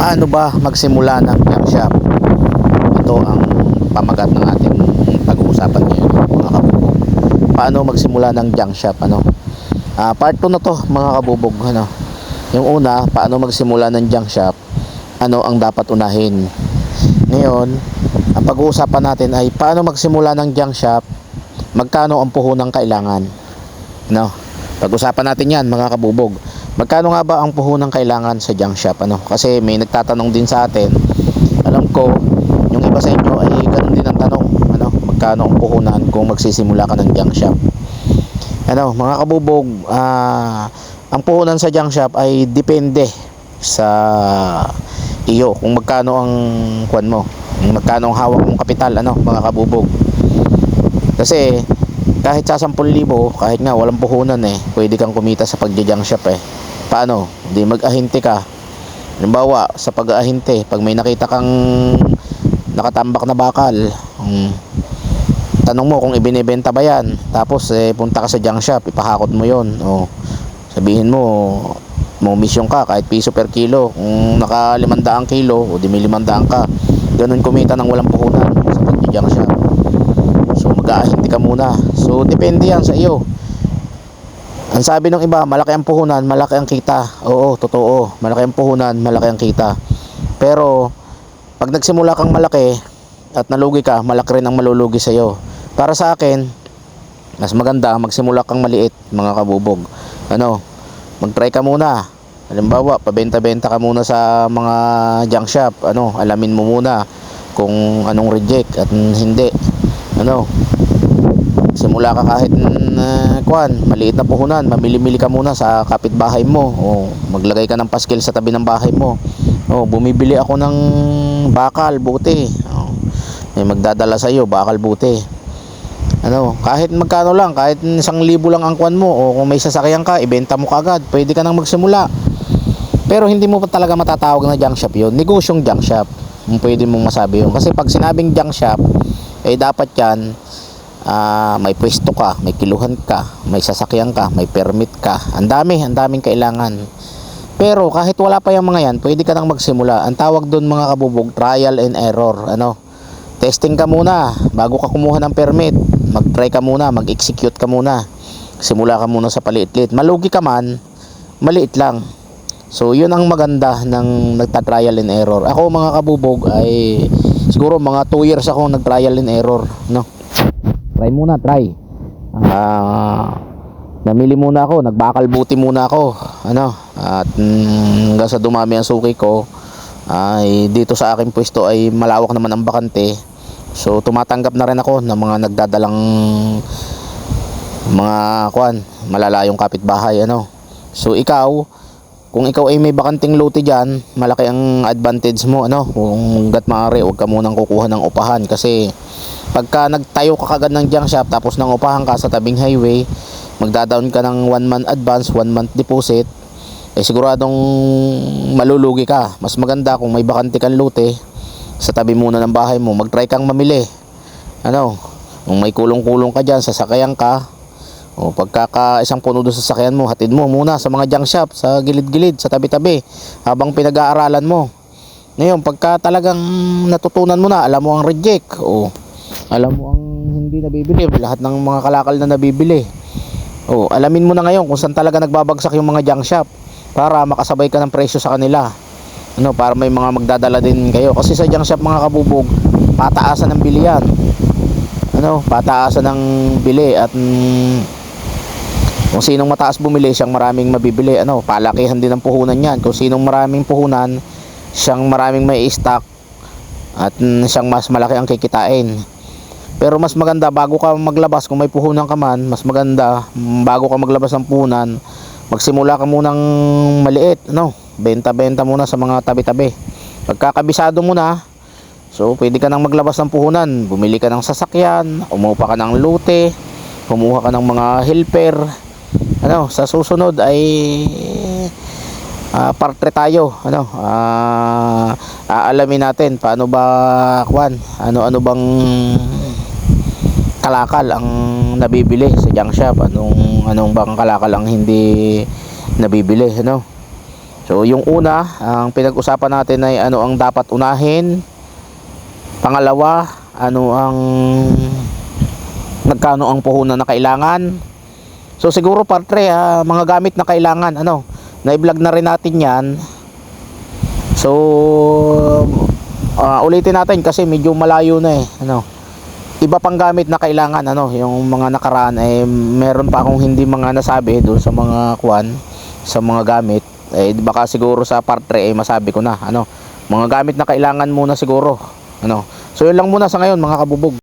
paano ba magsimula ng junk shop? Ito ang pamagat ng ating pag-uusapan ngayon, mga kabubog. Paano magsimula ng junk shop? Ano? Ah, part 2 na to, mga kabubog. Ano? Yung una, paano magsimula ng junk shop? Ano ang dapat unahin? Ngayon, ang pag-uusapan natin ay paano magsimula ng junk shop? Magkano ang puhunang kailangan? No? Pag-usapan natin 'yan, mga kabubog. Magkano nga ba ang puhunang kailangan sa junk shop? Ano? Kasi may nagtatanong din sa atin. Alam ko, yung iba sa inyo ay ganun din ang tanong. Ano? Magkano ang puhunan kung magsisimula ka ng junk shop? Ano, mga kabubog, ah, ang puhunan sa junk shop ay depende sa iyo kung magkano ang kwan mo, magkano ang hawak mong kapital, ano, mga kabubog. Kasi kahit sa 10,000, kahit nga walang puhunan eh, pwede kang kumita sa pagja-junk shop eh. Paano? Hindi mag-ahinte ka. Halimbawa, sa pag-ahinte, pag may nakita kang nakatambak na bakal, um, tanong mo kung ibinebenta ba yan. Tapos eh, punta ka sa junk shop, ipahakot mo yon O, sabihin mo, mo mission ka kahit piso per kilo. Kung naka 500 kilo, o di may 500 ka. Ganun kumita ng walang puhunan sa pag-junk shop. So mag-aahinti ka muna. So depende yan sa iyo. Ang sabi ng iba, malaki ang puhunan, malaki ang kita. Oo, totoo. Malaki ang puhunan, malaki ang kita. Pero pag nagsimula kang malaki at nalugi ka, malaki rin ang malulugi sa iyo. Para sa akin, mas maganda magsimula kang maliit, mga kabubog. Ano? Mag-try ka muna. Halimbawa, pabenta-benta ka muna sa mga junk shop. Ano, alamin mo muna kung anong reject at hindi. Ano? Simula ka kahit uh, kwan, maliit na puhunan, mamili-mili ka muna sa kapitbahay mo o maglagay ka ng paskil sa tabi ng bahay mo. O bumibili ako ng bakal, buti. O, may magdadala sa iyo, bakal buti. Ano, kahit magkano lang, kahit isang libo lang ang kwan mo o kung may sasakyan ka, ibenta mo kagad, pwede ka nang magsimula. Pero hindi mo pa talaga matatawag na junk shop yun. Negosyong junk shop. Pwede mong masabi yun. Kasi pag sinabing junk shop, eh dapat yan, ah, may pwesto ka, may kiluhan ka, may sasakyan ka, may permit ka. Ang dami, ang daming kailangan. Pero kahit wala pa yung mga yan, pwede ka nang magsimula. Ang tawag doon mga kabubog, trial and error. Ano? Testing ka muna bago ka kumuha ng permit. Mag-try ka muna, mag-execute ka muna. Simula ka muna sa paliit-liit. Malugi ka man, maliit lang. So, yun ang maganda ng nagta-trial and error. Ako mga kabubog ay siguro mga 2 years ako nag-trial and error, no. Try muna, try. Ah, namili muna ako, nagbakal buti muna ako, ano. At mm, hanggang sa dumami ang suki ko, ay dito sa aking pwesto ay malawak naman ang bakante. So, tumatanggap na rin ako ng mga nagdadalang mga kwan, malalayong kapitbahay, ano. So, ikaw, kung ikaw ay may bakanting lote dyan, malaki ang advantage mo, ano, kung gat maaari, huwag ka munang kukuha ng upahan kasi pagka nagtayo ka kagad ng junk shop tapos nang upahan ka sa tabing highway, magda-down ka ng 1 month advance, 1 month deposit, eh siguradong malulugi ka. Mas maganda kung may bakante kang lote sa tabi muna ng bahay mo, mag-try kang mamili. Ano, kung may kulong-kulong ka dyan, sasakayan ka, o pagkaka isang puno doon sa sakyan mo, hatid mo muna sa mga junk shop, sa gilid-gilid, sa tabi-tabi, habang pinag-aaralan mo. Ngayon, pagka talagang natutunan mo na, alam mo ang reject, o alam mo ang hindi nabibili, lahat ng mga kalakal na nabibili. O, alamin mo na ngayon kung saan talaga nagbabagsak yung mga junk shop para makasabay ka ng presyo sa kanila. Ano, para may mga magdadala din kayo. Kasi sa junk shop mga kabubog, pataasan ng bili yan. Ano, pataasan ng bili at mm, kung sinong mataas bumili, siyang maraming mabibili. Ano, palakihan din ng puhunan yan. Kung sinong maraming puhunan, siyang maraming may stock at mm, siyang mas malaki ang kikitain. Pero mas maganda bago ka maglabas kung may puhunan ka man, mas maganda mm, bago ka maglabas ng puhunan, magsimula ka munang maliit, no? Benta-benta muna sa mga tabi-tabi. Pagkakabisado mo na, so pwede ka nang maglabas ng puhunan, bumili ka ng sasakyan, umupa ka ng lote, kumuha ka ng mga helper. Ano, sa susunod ay ah parte tayo ano ah aalamin natin paano ba kwan ano ano bang kalakal ang nabibili sa junk shop anong anong bang kalakal ang hindi nabibili ano So yung una, ang pinag-usapan natin ay ano ang dapat unahin. Pangalawa, ano ang magkano ang puhunan na kailangan. So siguro parte ah, mga gamit na kailangan ano, na-vlog na rin natin 'yan. So ah, ulitin natin kasi medyo malayo na eh, ano. Iba pang gamit na kailangan ano, yung mga nakaraan eh meron pa akong hindi mga nasabi doon sa mga kwan, sa mga gamit. Eh baka siguro sa part 3 eh masabi ko na ano, mga gamit na kailangan muna siguro. Ano. So yun lang muna sa ngayon mga kabubog.